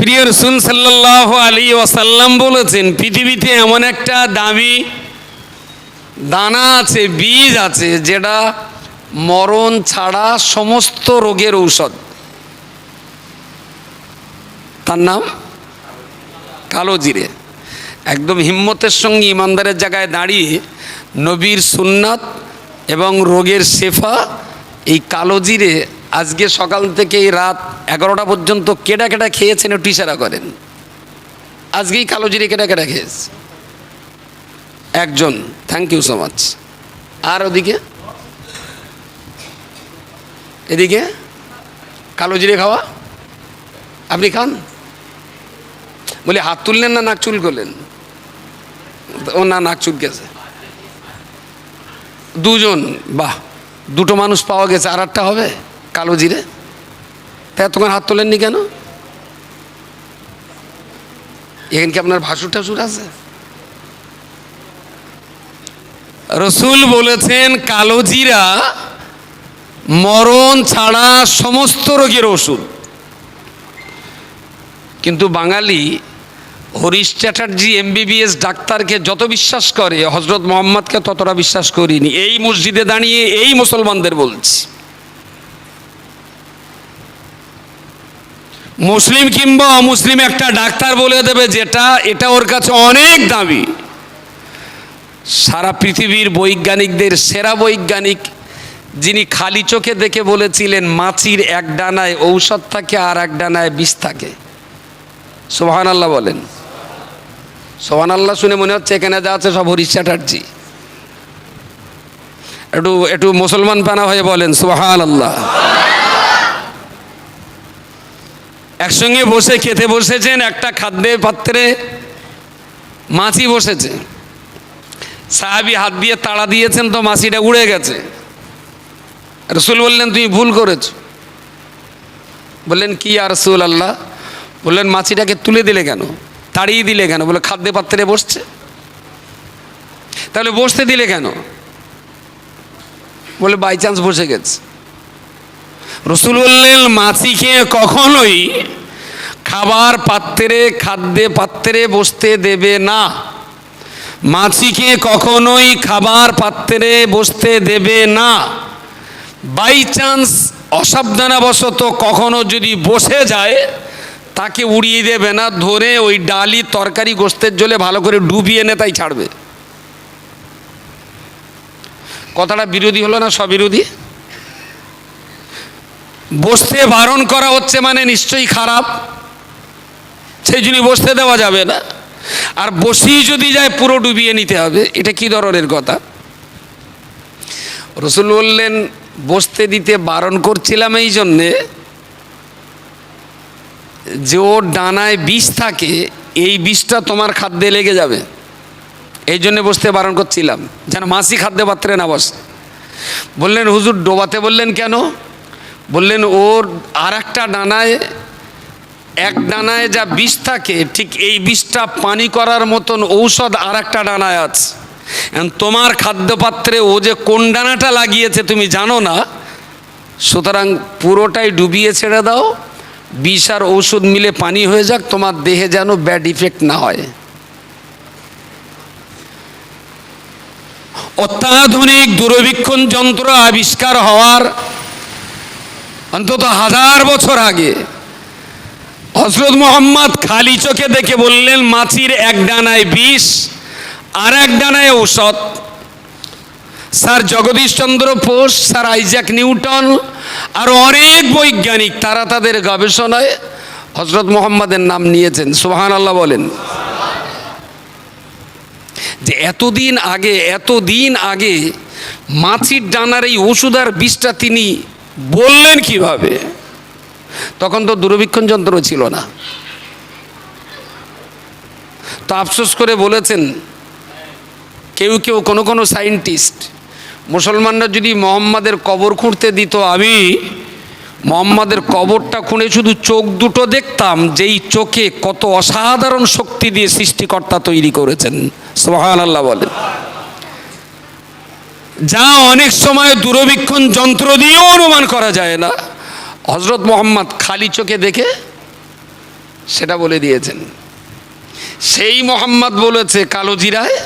প্রিয় রসুল সাল্লাহ আলী ওয়াসাল্লাম বলেছেন, পৃথিবীতে এমন একটা দামি দানা আছে, বীজ আছে, যেটা মরণ ছাড়া সমস্ত রোগের ঔষধ। তার নাম? কালো জিরে। একদম হিম্মতের সঙ্গে ইমানদারের জায়গায় দাঁড়িয়ে নবীর সুন্নাত এবং রোগের শেফা এই কালো জিরে আজকে সকাল থেকে রাত এগারোটা পর্যন্ত কেটা কেটা খেয়েছেন একটু ইশারা করেন। আজকেই কালো জিরে কেটা কেটা খেয়েছে? একজন থ্যাংক ইউ সো মাচ আর ওদিকে? এদিকে? কালো জিরে খাওয়া? আপনি খান? বলি, হাত তুললেন না নাক চুল করলেন? ও না, নাক চুল গেছে। দুজন, বাহ, দুটো মানুষ পাওয়া গেছে আর একটা হবে? কালো জিরে? তা তোমার হাত তোলেননি কেন? এখানে কি আপনার ভাসুর টাসুর আছে? রসুল বলেছেন, কালো জিরা মরণ ছাড়া সমস্ত রোগের ওষুধ। কিন্তু বাঙালি হরিশ চ্যাটার্জি, এমবিবিএস ডাক্তারকে যত বিশ্বাস করে, হজরত মোহাম্মদকে ততটা বিশ্বাস করিনি। এই মসজিদে দাঁড়িয়ে এই মুসলমানদের বলছি। মুসলিম কিংবা অমুসলিম, একটা ডাক্তার বলে দেবে যেটা, এটা ওর কাছে অনেক দামি। সারা পৃথিবীর বৈজ্ঞানিকদের, সেরা বৈজ্ঞানিক যিনি খালি চোখে দেখে বলেছিলেন, মাছির এক ডানায় ঔষধ থাকে আর এক ডানায় বিষ থাকে। সোহান আল্লাহ বলেন। সোহান আল্লাহ শুনে মনে হচ্ছে এখানে যা আছে সব হরিশ চ্যাটার্জি। একটু একটু মুসলমান পানা হয়ে বলেন সোহান আল্লাহ একসঙ্গে বসে খেতে বসেছেন, একটা খাদ্যের পাত্রে মাছি বসেছে। সাহাবি হাত দিয়ে তাড়া দিয়েছেন তো মাছিটা উড়ে গেছে। রসুল বললেন, তুমি ভুল করেছ। বললেন, কি আর রসুল আল্লাহ বললেন, মাছিটাকে তুলে দিলে কেন? তাড়িয়ে দিলে কেন? বলে খাদ্য পাত্রে বসছে। তাহলে বসতে দিলে কেন? বলে, বাই চান্স বসে গেছে। রসুল বললেন মাছিকে কখনোই খাবার পাত্রে, খাদ্যে পাত্রে বসতে দেবে না। মাছিকে কখনোই খাবার পাত্রে বসতে দেবে না। বাই চান্স অসাবধানবশত কখনো যদি বসে যায়, তাকে উড়িয়ে দেবে না, ধরে ওই ডালি তরকারি গোস্তের জলে ভালো করে ডুবিয়ে এনে তাই ছাড়বে। কথাটা বিরোধী হলো না সবিরোধী বসতে বারণ করা হচ্ছে মানে নিশ্চয়ই খারাপ। সেই জন্য বসতে দেওয়া যাবে না। আর বসেই যদি যায়, পুরো ডুবিয়ে নিতে হবে। এটা কি ধরনের কথা? রসুল বললেন, বসতে দিতে বারণ করছিলাম এই জন্যে যে ওর ডানায় বিষ থাকে, এই বিষটা তোমার খাদ্যে লেগে যাবে। এই জন্যে বসতে বারণ করছিলাম। যেন মাসি খাদ্য পাত্রে না বসে। বললেন, হুজুর, ডোবাতে বললেন কেন? বললেন, ওর আর একটা ডানায় এক ডানায় যা বিষ থাকে, ঠিক এই বিষটা পানি করার মতন ঔষধ আর একটা ডানায় আছে। তোমার খাদ্যপাত্রে ও যে কোন ডানাটা লাগিয়েছে তুমি জানো না? সুতরাং পুরোটাই ডুবিয়ে ছেড়ে দাও। বিষ আর ঔষধ মিলে পানি হয়ে যাক, তোমার দেহে যেন ব্যাড ইফেক্ট না হয়। অত্যাধুনিক দূরবীক্ষণ যন্ত্র আবিষ্কার হওয়ার অন্তত হাজার বছর আগে হজরত মোহাম্মদ খালি চোখে দেখে বললেন, মাছির এক ডানায় বিষ আর এক ডানায় ঔষধ। Sir Jagadish Chandra Bose, sir Isaac Newton আর অনেক বৈজ্ঞানিক, তারা তাদের গবেষণায় হজরত মোহাম্মদের নাম নিয়েছেন। সোহান আল্লাহ বলেন। যে এতদিন আগে এতদিন আগে মাছির ডানার এই ওষুধ আর বিষটা তিনি বললেন কীভাবে? তখন তো দূরবীক্ষণ যন্ত্র ছিল না। তো আফসোস করে বলেছেন, কেউ কেউ, কোনো কোনো সায়েন্টিস্ট, মুসলমানরা যদি মোহাম্মদের কবর খুঁড়তে দিত, আমি মোহাম্মদের কবরটা খুঁড়ে শুধু চোখ দুটো দেখতাম, যেই চোখে কত অসাধারণ শক্তি দিয়ে সৃষ্টিকর্তা তৈরি করেছেন। সোহান আল্লাহ বলেন। যা অনেক সময় দূরবীক্ষণ যন্ত্র দিয়েও অনুমান করা যায় না। হজরত মোহাম্মদ খালি চোখে দেখে সেটা বলে দিয়েছেন। সেই মোহাম্মদ বলেছে, কালো জিরায়।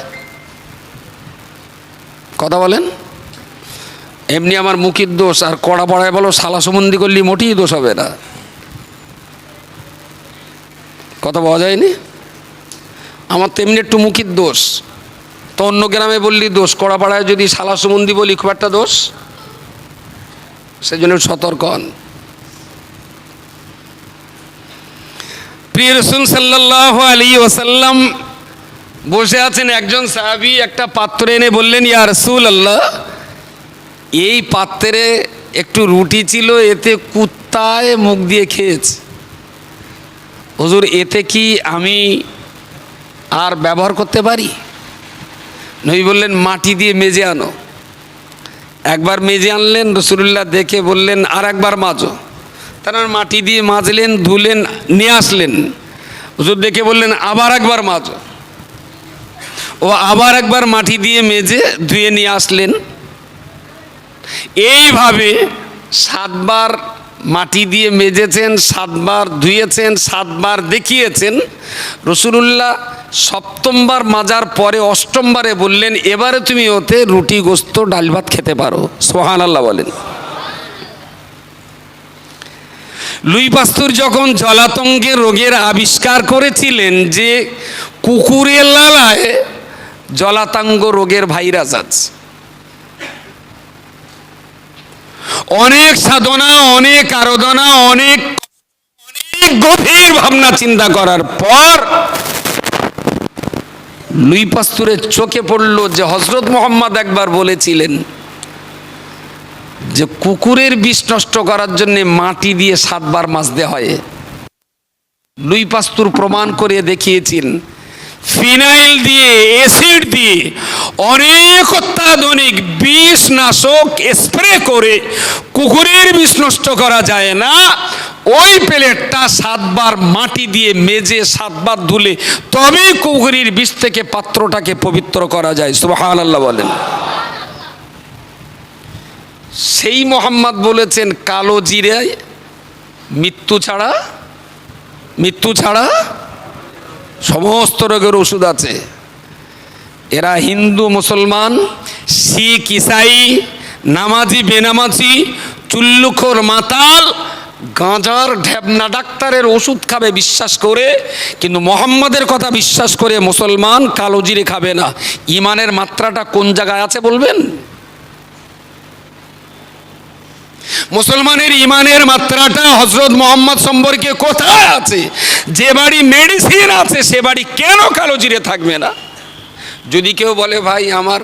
কথা বলেন। এমনি আমার মুখির দোষ, আর কড়া পড়ায় বলো সালা সম্বন্ধী করলে মোটেই দোষ হবে না। কথা পাওয়া যায়নি? আমার তেমনি একটু মুখির দোষ। তো অন্য গ্রামে বললি দোষ, কড়া পাড়ায় যদি সালা সম্বন্ধী বলি খুব একটা দোষ। সেজন্য সতর্ক হন। প্রিয় রসুল সাল্লাহ আলী ওসাল্লাম বসে আছেন একজন সাহাবি, একটা পাত্র এনে বললেন, ইয়া রসুল আল্লাহ এই পাত্রে একটু রুটি ছিল, এতে কুত্তায় মুখ দিয়ে খেয়েছে। হুজুর, এতে কি আমি আর ব্যবহার করতে পারি? নবী বললেন, মাটি দিয়ে মেজে আনো। একবার মেজে আনলেন রসুল্লাহ দেখে বললেন আর একবার মাজো। তারা মাটি দিয়ে মাজলেন, ধুলেন, নিয়ে আসলেন। হুজুর দেখে বললেন, আবার একবার মাজো। ও আবার একবার মাটি দিয়ে মেজে, ধুয়ে নিয়ে আসলেন। এইভাবে সাতবার মাটি দিয়ে মেজেছেন, সাতবার ধুয়েছেন, সাতবার দেখিয়েছেন। রসুলুল্লাহ সপ্তমবার মাজার পরে অষ্টমবারে বললেন, এবারে তুমি ওতে রুটি, গোস্ত, ডাল ভাত খেতে পারো। সোহান আল্লাহ বলেন। লুই পাস্তুর যখন জলাতঙ্গের রোগের আবিষ্কার করেছিলেন যে কুকুরের লালায় জলাতঙ্গ রোগের ভাইরাস আছে। অনেক সাধনা, অনেক আরাধনা, অনেক অনেক গভীর ভাবনা চিন্তা করার পর লুই পাস্তুরের চোখে পড়ল যে হজরত মোহাম্মদ একবার বলেছিলেন যে কুকুরের বিষ নষ্ট করার জন্য মাটি দিয়ে সাতবার মাজতে হয়। লুই পাস্তুর প্রমাণ করে দেখিয়েছেন, ফিনাইল দিয়ে, অ্যাসিড দিয়ে অনেক অত্যাধুনিক বিষ নাশক স্প্রে করে কুকুরের বিষ নষ্ট করা যায় না। ওই প্লেটটা সাতবার মাটি দিয়ে মেজে সাতবার ধুলে তবে কুকুরের বিষ থেকে পাত্রটাকে পবিত্র করা যায়। সুবাহান আল্লাহ বলেন। সেই মোহাম্মদ বলেছেন, কালো জিরায় মৃত্যু ছাড়া মৃত্যু ছাড়া সমস্ত রোগের ওষুধ আছে। এরা হিন্দু, মুসলমান, শিখ, ইসাই, নামাজি, বেনামাজি, চুল্লুখোর মাতাল, গাঁজার ঢ্যাবনা ডাক্তারের ওষুধ খাবে বিশ্বাস করে, কিন্তু মোহাম্মদের কথা বিশ্বাস করে মুসলমান কালো জিরে খাবে না। ইমানের মাত্রাটা কোন জায়গায় আছে বলবেন? মুসলমানের ইমানের মাত্রাটা হজরত মোহাম্মদ সম্পর্কে কোথায় আছে? যে বাড়ি মেডিসিন আছে, সে বাড়ি কেন কালো জিরে থাকবে না? যদি কেউ বলে, ভাই, আমার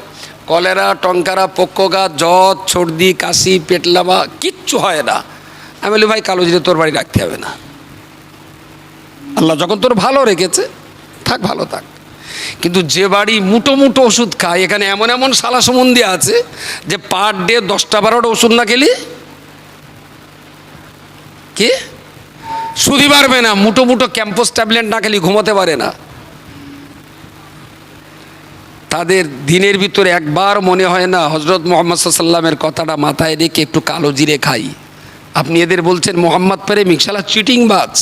কলেরা, টঙ্কারা পক্ষগা জ্বর সর্দি, কাশি পেটলামা কিচ্ছু হয় না। আমি বলি, ভাই, কালো জিরে তোর বাড়ি রাখতে হবে না। আল্লাহ যখন তোর ভালো রেখেছে, থাক, ভালো থাক। কিন্তু যে বাড়ি মুটো মুটো ওষুধ খায়, এখানে এমন এমন সালা সম্বন্ধী আছে যে পার ডে দশটা বারোটা ওষুধ না খেলে কি? শুধু পারবে না মুটো মুটো ক্যাম্পাস ট্যাবলেট না খেলে ঘুমাতে পারে না। তাদের দিনের ভিতরে একবার মনে হয় না, হজরত মোহাম্মদ সাল্লামের কথাটা মাথায় রেখে একটু কালো জিরে খাই। আপনি এদের বলছেন, মোহাম্মদ প্রেমিক, শালা চিটিং বাজ।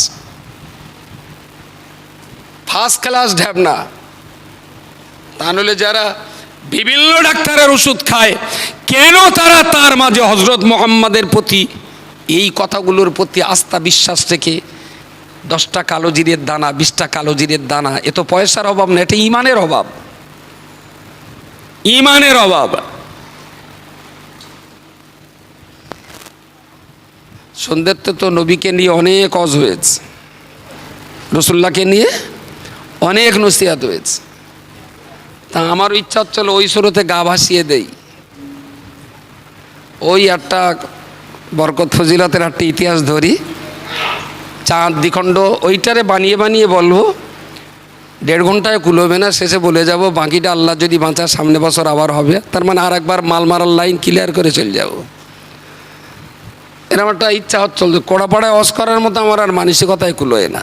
ফার্স্ট ক্লাস ঢ্যাবনা। তা নইলে যারা বিভিন্ন ডাক্তারের ওষুধ খায়, কেন তারা তার মাঝে হজরত মোহাম্মদের প্রতি এই কথাগুলোর প্রতি আস্থা, বিশ্বাস রেখে দশটা কালো জিরের দানা, বিশটা কালো জিরের দানা, এ তো পয়সার অভাব না, এটা ইমানের অভাব। ইমানের অভাব। সন্ধ্যেতে তো নবীকে নিয়ে অনেক অজ হয়েছে। রসুল্লাহকে নিয়ে অনেক নসিহাত হয়েছে। তা আমার ইচ্ছা হচ্ছিল ওই স্রোতে গা ভাসিয়ে দেই। ওই একটা বরকত ফজিলতের একটা ইতিহাস ধরি। চাঁদ দ্বিখণ্ড, ওইটারে বানিয়ে বানিয়ে বলব, দেড় ঘন্টায় কুলোবে না, শেষে বলে যাব, বাকিটা আল্লাহ যদি বাঁচার সামনে বছর আবার হবে। তার মানে আর একবার মাল মারার লাইন ক্লিয়ার করে চলে যাব। এরকম একটা ইচ্ছা হচ্ছিল কোড়াপাড়ায় অস করার মতো আমার আর মানসিকতায় কুলোয় না।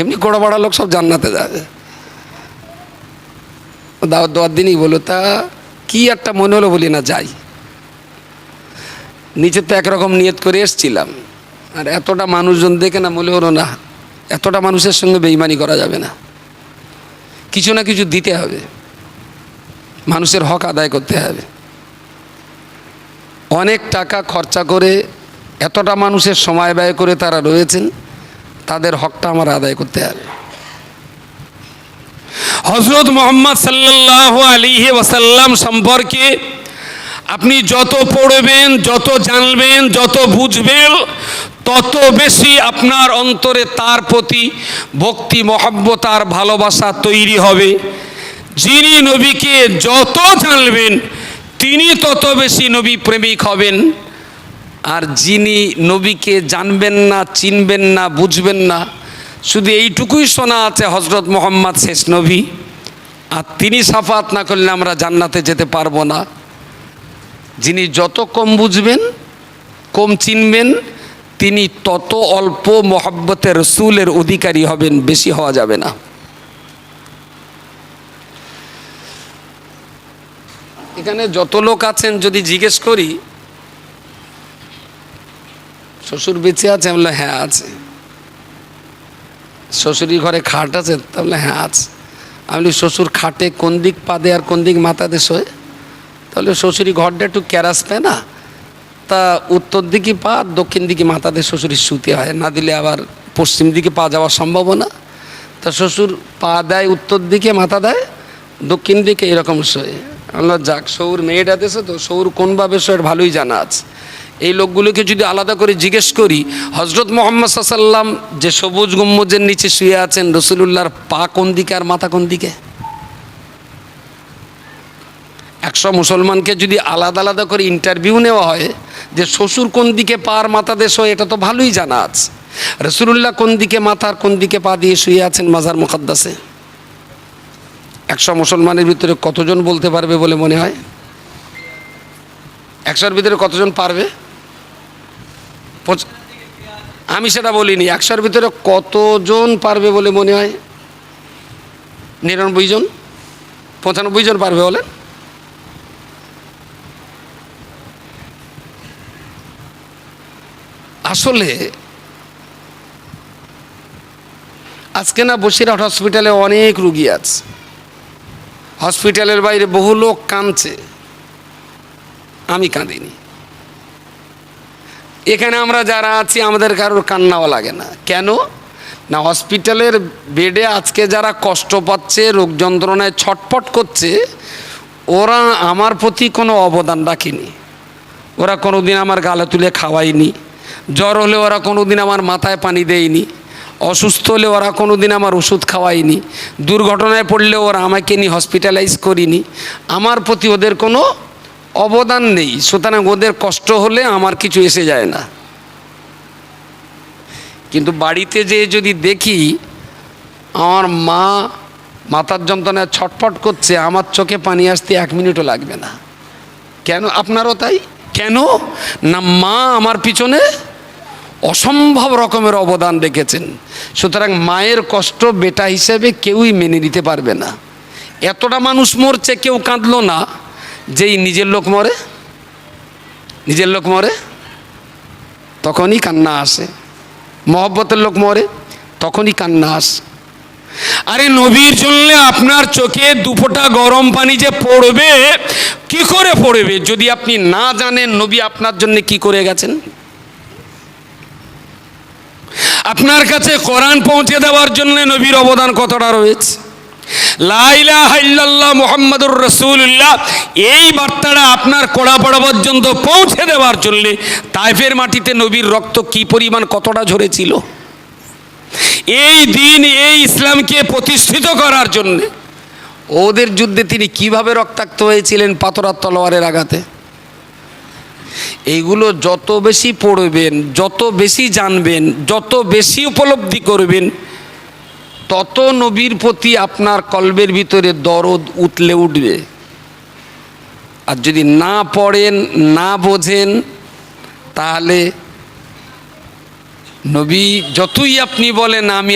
এমনি কোড়াপাড়া লোক সব জান্নাতে যাবে। দাওয়াত দেওয়ার দিনই বলো তা কি একটা মনে হলো বলি না, যাই। নিচে তো একরকম নিয়ত করে এসছিলাম। আর এতটা মানুষজন দেখে না মনে হলো না, এতটা মানুষের সঙ্গে বেইমানি করা যাবে না। কিছু না কিছু দিতে হবে, মানুষের হক আদায় করতে হবে। অনেক টাকা খরচা করে এতটা মানুষের সময় ব্যয় করে তারা রয়েছেন, তাদের হকটা আমার আদায় করতে হবে। হজরত মোহাম্মদ সাল্লাহ আলিহে ওয়াসাল্লাম সম্পর্কে আপনি যত পড়বেন, যত জানবেন, যত বুঝবেন, তত বেশি আপনার অন্তরে তার প্রতি ভক্তি, মহব্বত আর ভালোবাসা তৈরি হবে। যিনি নবীকে যত জানবেন, তিনি তত বেশি নবী প্রেমিক হবেন। আর যিনি নবীকে জানবেন না, চিনবেন না, বুঝবেন না, শুধু এইটুকুই শোনা আছে হজরত মোহাম্মদ শেষ নবী। আর তিনি সাফাত না করলে আমরা জান্নাতে যেতে পারব না। যিনি যত কম বুঝবেন কম চিনবেন তিনি তত অল্প মহব্বতের রসুলের অধিকারী হবেন বেশি হওয়া যাবে না। এখানে যত লোক আছেন যদি জিজ্ঞেস করি শ্বশুর বেঁচে আছে? আমি বললাম, হ্যাঁ আছে। শ্বশুরি ঘরে খাট আছে? তাহলে হ্যাঁ আছে। আমি শ্বশুর খাটে কোন দিক পাদে আর কোন দিক মাথাতে শোয় তাহলে শ্বশুরি ঘরটা একটু ক্যারাস পায় না? তা উত্তর দিকে পা, দক্ষিণ দিকে মাথাতে শ্বশুরি শুতে হয়। না দিলে আবার পশ্চিম দিকে পা যাওয়ার সম্ভাবনা। তা শ্বশুর পা দেয় উত্তর দিকে, মাথা দেয়, দক্ষিণ দিকে এরকম শোয়। আমরা যাক সৌর মেয়েটা দেশে তো সৌর কোনভাবে শোয়ের ভালোই জানা আছে। এই লোকগুলোকে যদি আলাদা করে জিজ্ঞেস করি হজরত মোহাম্মদ সাল্লাম যে সবুজ গম্বুজের নিচে শুয়ে আছেন, রসুলুল্লাহর পা কোন দিকে আর মাথা কোন দিকে? একশো মুসলমানকে যদি আলাদা আলাদা করে ইন্টারভিউ নেওয়া হয়, যে শ্বশুর কোন দিকে পা আর মাথা দেশ হয় এটা তো ভালোই জানা আছে। রসুলুল্লাহ কোন দিকে মাথার কোন দিকে পা দিয়ে শুয়ে আছেন মাজার মুখাদ্দাসে একশো মুসলমানের ভিতরে কতজন বলতে পারবে বলে মনে হয়? একশোর ভিতরে কতজন পারবে? আমি সেটা বলিনি, একশোর ভিতরে কতজন পারবে বলে মনে হয়? নিরানব্বই জন? পঁচানব্বই জন পারবে বলেন। আসলে আজকে না বসিরহাট হসপিটালে অনেক রুগী আছে। হসপিটালের বাইরে বহু লোক কাঁদছে। আমি কাঁদিনি। এখানে আমরা যারা আছি, আমাদের কারোর কান্নাও লাগে না। কেন? না হসপিটালের বেডে আজকে যারা কষ্ট পাচ্ছে, রোগ যন্ত্রণায় ছটপট করছে, ওরা আমার প্রতি কোনো অবদান রাখেনি। ওরা কোনো দিন আমার গালে তুলে খাওয়ায়নি। জ্বর হলে ওরা কোনো দিন আমার মাথায় পানি দেয়নি, অসুস্থ হলে ওরা কোনো দিন আমার ওষুধ খাওয়ায়নি, দুর্ঘটনায় পড়লে ওরা আমাকে নিয়ে হসপিটালাইজ করিনি। আমার প্রতি ওদের কোনো অবদান নেই, সুতরাং ওদের কষ্ট হলে আমার কিছু এসে যায় না। কিন্তু বাড়িতে যে যদি দেখি, আমার মা মাথার যন্ত্রণায় ছটফট করছে, আমার চোখে পানি আসতে এক মিনিটও লাগবে না। কেন? আপনারও তাই? কেন? না, মা আমার পিছনে অসম্ভব রকমের অবদান রেখেছেন। সুতরাং মায়ের কষ্ট বেটা হিসেবে কেউই মেনে নিতে পারবে না। এতটা মানুষ মরছে, কেউ কাঁদলো না। যেই নিজের লোক মরে, নিজের লোক মরে, তখনই কান্না আসে। মহব্বতের লোক মরে, তখনই কান্না আসে। আরে নবীর জন্য আপনার চোখে দুফোঁটা গরম পানি যে পড়বে, কি করে পড়বে? যদি আপনি না জানেন নবী আপনার জন্য কি করে গেছেন? আপনার কাছে কোরআন পৌঁছে দেওয়ার জন্য নবীর অবদান কতটা রয়েছে? লাইলাহ মোহাম্মদুর রসুল্লাহ এই বার্তাটা আপনার কোড়াপাড়া পর্যন্ত পৌঁছে দেওয়ার জন্যে তাইফের মাটিতে নবীর রক্ত কি পরিমাণ কতটা ঝরেছিল? এই দিন, এই ইসলামকে প্রতিষ্ঠিত করার জন্য ওদের যুদ্ধে তিনি কীভাবে রক্তাক্ত হয়েছিলেন পাথরার তলোয়ারের আঘাতে? এইগুলো যত বেশি পড়বেন, যত বেশি জানবেন, যত বেশি উপলব্ধি করবেন, তত নবীর প্রতি আপনার কলবের ভিতরে দরদ উতলে উঠবে। আর যদি না পড়েন, না বোঝেন, তাহলে নবী যতই আপনি বলেন, আমি